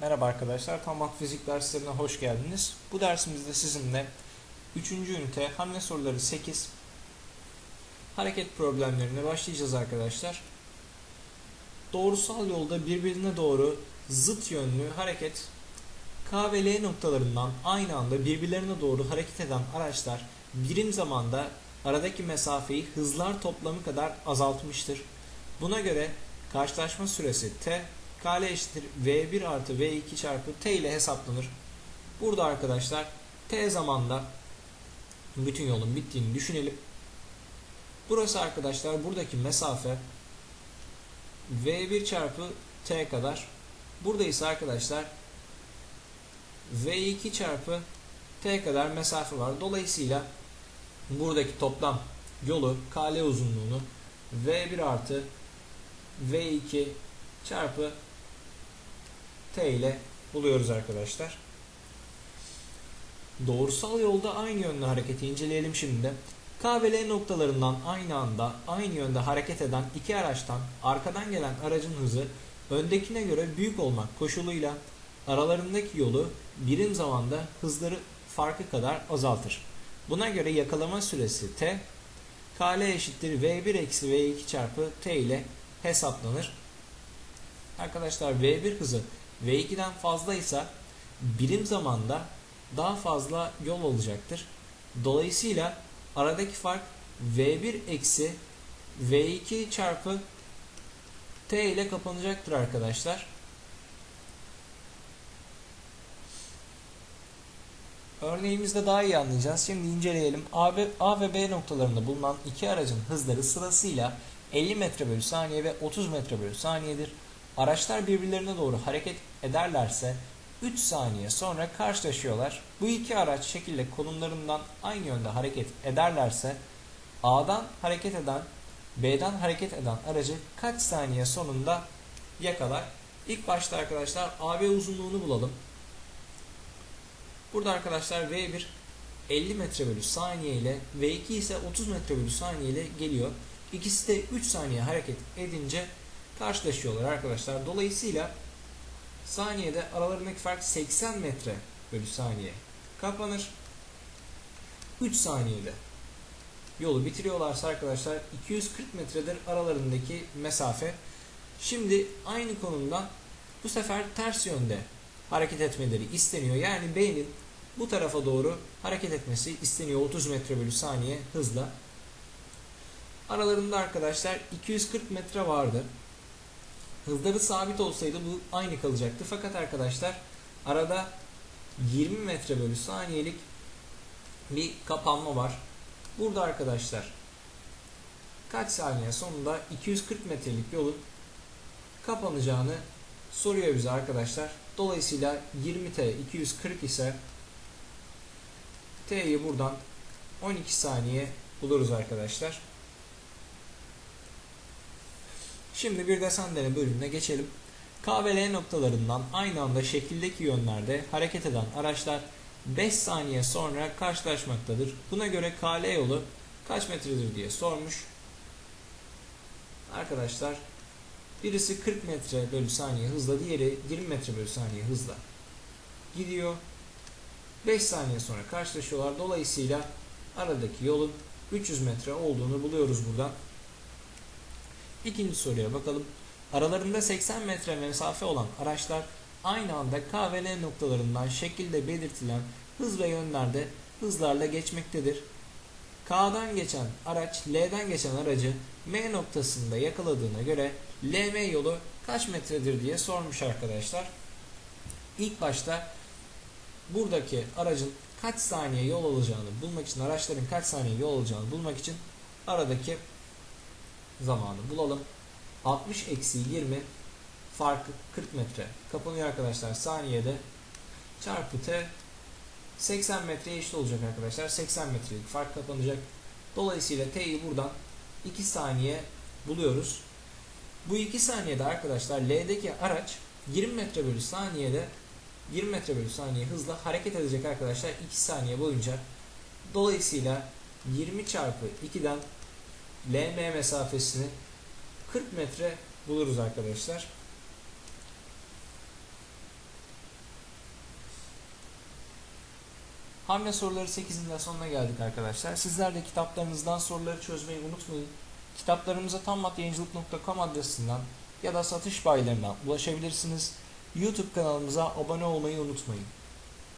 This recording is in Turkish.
Merhaba arkadaşlar, Tamam Fizik derslerine hoş geldiniz. Bu dersimizde sizinle 3. ünite hamle soruları 8 hareket problemlerine başlayacağız arkadaşlar. Doğrusal yolda birbirine doğru zıt yönlü hareket K ve L noktalarından aynı anda birbirlerine doğru hareket eden araçlar birim zamanda aradaki mesafeyi hızlar toplamı kadar azaltmıştır. Buna göre karşılaşma süresi t KL eşittir V1 artı V2 çarpı T ile hesaplanır. Burada arkadaşlar T zamanda bütün yolun bittiğini düşünelim. Burası arkadaşlar buradaki mesafe V1 çarpı T kadar. Burada ise arkadaşlar V2 çarpı T kadar mesafe var. Dolayısıyla buradaki toplam yolu KL uzunluğunu V1 artı V2 çarpı T ile buluyoruz arkadaşlar. Doğrusal yolda aynı yönde hareketi inceleyelim şimdi. K ve L noktalarından aynı anda aynı yönde hareket eden iki araçtan arkadan gelen aracın hızı öndekine göre büyük olmak koşuluyla aralarındaki yolu birim zamanda hızları farkı kadar azaltır. Buna göre yakalama süresi t, kl eşittir v1 eksi v2 çarpı t ile hesaplanır. Arkadaşlar v1 hızı v2'den fazlaysa birim zamanda daha fazla yol olacaktır. Dolayısıyla aradaki fark v1 eksi v2 çarpı t ile kapanacaktır arkadaşlar. Örneğimizde daha iyi anlayacağız. Şimdi inceleyelim. A ve, A ve B noktalarında bulunan iki aracın hızları sırasıyla 50 metre bölü saniye ve 30 metre bölü saniyedir. Araçlar birbirlerine doğru hareket ederlerse 3 saniye sonra karşılaşıyorlar. Bu iki araç şekilde konumlarından aynı yönde hareket ederlerse A'dan hareket eden B'den hareket eden aracı kaç saniye sonunda yakalar? İlk başta arkadaşlar AB uzunluğunu bulalım. Burada arkadaşlar V1 50 metre bölü saniye ile V2 ise 30 metre bölü saniye ile geliyor. İkisi de 3 saniye hareket edince karşılaşıyorlar arkadaşlar. Dolayısıyla saniyede aralarındaki fark 80 metre bölü saniye kapanır. 3 saniyede yolu bitiriyorlarsa arkadaşlar 240 metredir aralarındaki mesafe. Şimdi aynı konumdan bu sefer ters yönde hareket etmeleri isteniyor. Yani B'nin bu tarafa doğru hareket etmesi isteniyor 30 metre bölü saniye hızla. Aralarında arkadaşlar 240 metre vardı. Hızları sabit olsaydı bu aynı kalacaktı. Fakat arkadaşlar arada 20 metre bölü saniyelik bir kapanma var. Burada arkadaşlar kaç saniye sonunda 240 metrelik yolun kapanacağını soruyor bize arkadaşlar. Dolayısıyla 20t 240 ise t'yi buradan 12 saniye buluruz arkadaşlar. Şimdi bir desen dene bölümüne geçelim. K ve L noktalarından aynı anda şekildeki yönlerde hareket eden araçlar 5 saniye sonra karşılaşmaktadır. Buna göre KL yolu kaç metredir diye sormuş. Arkadaşlar birisi 40 metre bölü saniye hızla diğeri 20 metre bölü saniye hızla gidiyor. 5 saniye sonra karşılaşıyorlar. Dolayısıyla aradaki yolun 300 metre olduğunu buluyoruz buradan. İkinci soruya bakalım. Aralarında 80 metre mesafe olan araçlar aynı anda K ve L noktalarından şekilde belirtilen hız ve yönlerde hızlarla geçmektedir. K'dan geçen araç L'den geçen aracı M noktasında yakaladığına göre LM yolu kaç metredir diye sormuş arkadaşlar. İlk başta buradaki aracın kaç saniye yol alacağını bulmak için araçların kaç saniye yol alacağını bulmak için aradaki zamanı. Bulalım. 60 eksi 20 farkı 40 metre. Kapanıyor arkadaşlar. Saniyede çarpı t 80 metreye eşit olacak arkadaşlar. 80 metrelik fark kapanacak. Dolayısıyla t'yi buradan 2 saniye buluyoruz. Bu 2 saniyede arkadaşlar L'deki araç 20 metre bölü saniyede 20 metre bölü saniye hızla hareket edecek arkadaşlar 2 saniye boyunca. Dolayısıyla 20 çarpı 2'den LM mesafesini 40 metre buluruz arkadaşlar. Hamle soruları 8'inden sonuna geldik arkadaşlar. Sizler de kitaplarınızdan soruları çözmeyi unutmayın. Kitaplarımıza tammatyayıncılık.com adresinden ya da satış bayilerine ulaşabilirsiniz. YouTube kanalımıza abone olmayı unutmayın.